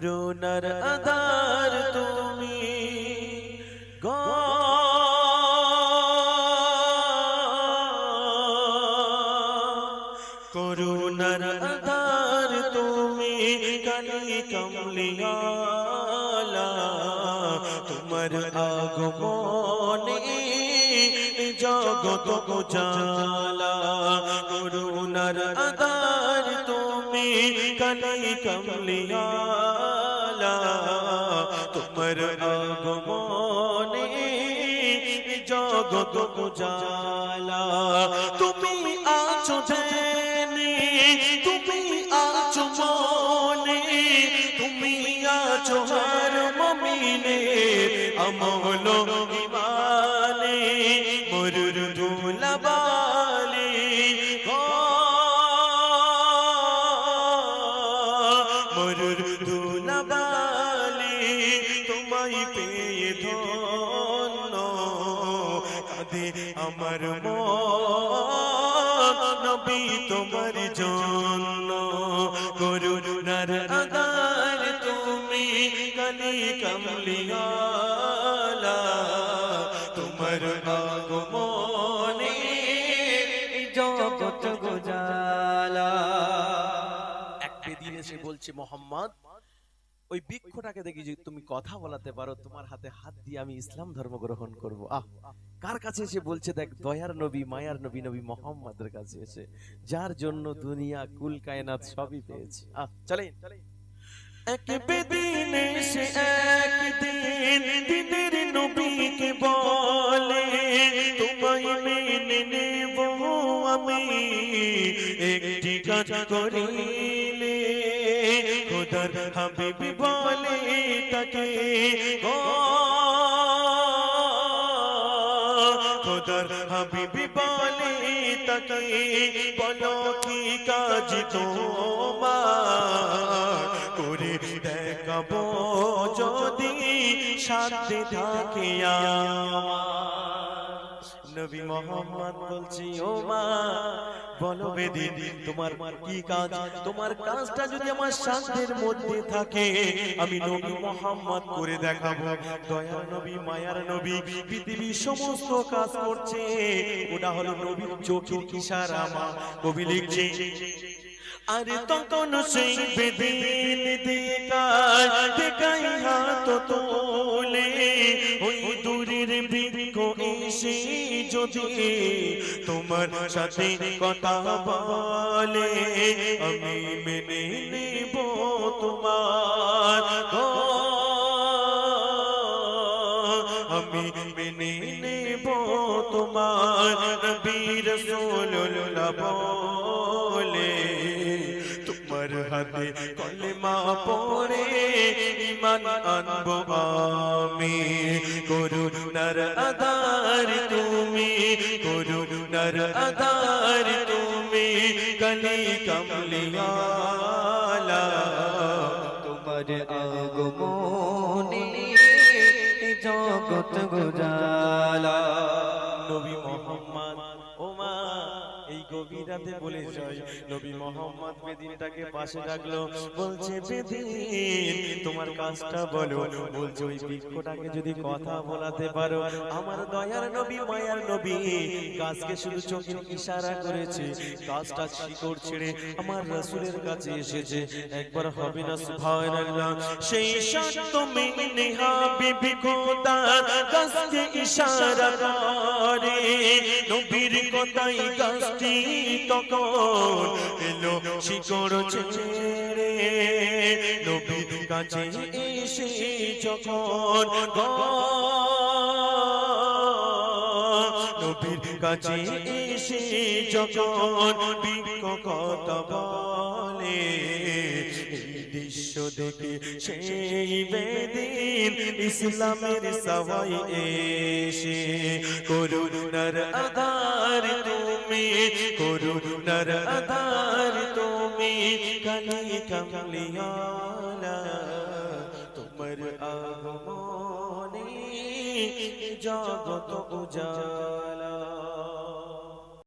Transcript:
করুণার আধার তুমি। করুণার আধার তুমি, কালি কমলিয়ালা। তোমার আগমনে জগত জালা করুণার আধার তুমি, কালি কমলিয়ালা। তোমার আগমনে জগত জালা তুমি আছো জেনে, তুমি আছো মনে, তুমি আছো হর মমিনে, আমল ইমানে, মরুর ধুলাবালি। মরুর ধুলাবালি। তোমায় পেয়ে ধন্য। কাঁদে আমার নবী তোমার জন্য। করুণার আদার তুমি কালি কমলিয়ালা তোমার আগমনে জগত গোজালা। এক বেদিন এসে বলছে, মোহাম্মদ ওই বৃক্ষটাকে দেখি যে তুমি কথা বলাতে পারো, তোমার হাতে হাত দিয়ে আমি ইসলাম ধর্ম গ্রহণ করব। আহ, কার কাছে এসে বলছে, দেখ, দয়ার নবী, মায়ার নবী নবী মোহাম্মদের কাছে এসে, যার জন্য দুনিয়া, কুল, কায়নাত সবই পেয়েছে। আহ, চলেন। এক বেদিন এসে একদিন দিনের নবীকে বলে, তোমায় মেনে নেব আমি। একটি কাজ করিলে খোদার হাবিবি বলে তাকে ও খোদার হাবিবি বলে তাকে বলো কি কাজ তোমার করে দেখাবো যদি সাথে থাকে আমার নবী মোহাম্মদ বলছি, ও মা, বলো বেদিন, তোমার কি কাজ? তোমার কাজটা যদি আমার সাধ্যের মধ্যে থাকে, আমি নবী মোহাম্মদ করে দেখাবো। দয়ার নবী, মায়ার নবী, পৃথিবীর সমস্ত কাজ করছে। ওটা হলো নবীর চোখের ইশারা মা। কবি লিখছে, আরে তখন সেই বেদিন দেখায় দেখাই হাত তোলে, ওই দূরের বৃক্ষ এসে যদি তোমার সাথে কথা বলে আমি মেনে নেব তোমার আমি মেনে নেব তোমার বীর সোল হাতে কলেমা পড়ে ইমান আনব আমি। করুণার আধার তুমি, করুণার আধার তুমি, কলি কমলিয়ালা তোমার আগমনে জগত গোজালা। এই গভীর রাতে বলে যায় নবী মোহাম্মদ বেদিনটাকে পাশে রাখল, বলছে, বেদিন, তোমার কাজটা বলো। বলছে, ওই বৃক্ষটাকে যদি কথা বলাতে পারো, আমার দয়ার নবী, মায়ার নবী, গাছকে শুধু চোখের ইশারা করেছে, গাছটা শিকড় ছেড়ে আমার রাসূলের কাছে এসেছে। একবার হবে না সুবহানাল্লাহ সেই সত্য মেনে হাবিবি খোদা গাছকে ইশারা করে। নবীর কথাই গাছটি তখন এলো শিকড় ছেড়ে। নবীর কাছে এসে যখন নবীর কাছে এসে যখন বৃক্ষ কথা বলে দৃশ্য দেখে সেই বেদিন ইসলামের সবাই এসে করুণার তুমি করুণার আধার তুমি কালি কামলিয়ালা তোমার আগমনে জগত উজালা